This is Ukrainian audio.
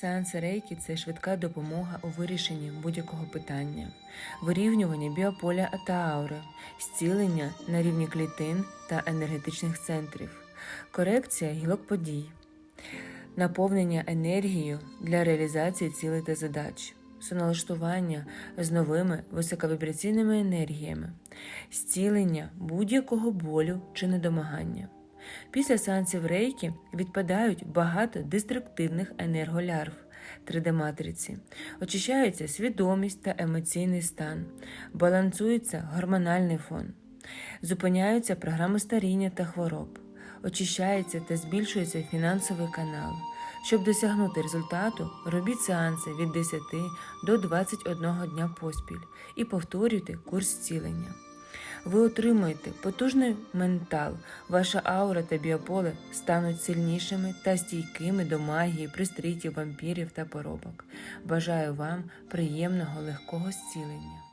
Сеанс рейкі це швидка допомога у вирішенні будь-якого питання, вирівнювання біополя та аури, зцілення на рівні клітин та енергетичних центрів, корекція гілок подій, наповнення енергією для реалізації цілей та задач, соналаштування з новими високовібраційними енергіями, зцілення будь-якого болю чи недомагання. Після сеансів рейки відпадають багато деструктивних енерголярв 3D-матриці, очищається свідомість та емоційний стан, балансується гормональний фон, зупиняються програми старіння та хвороб, очищається та збільшується фінансовий канал. Щоб досягнути результату, робіть сеанси від 10 до 21 дня поспіль і повторюйте курс зцілення. Ви отримаєте потужний ментал, ваша аура та біополе стануть сильнішими та стійкими до магії, пристрітів, вампірів та поробок. Бажаю вам приємного легкого зцілення.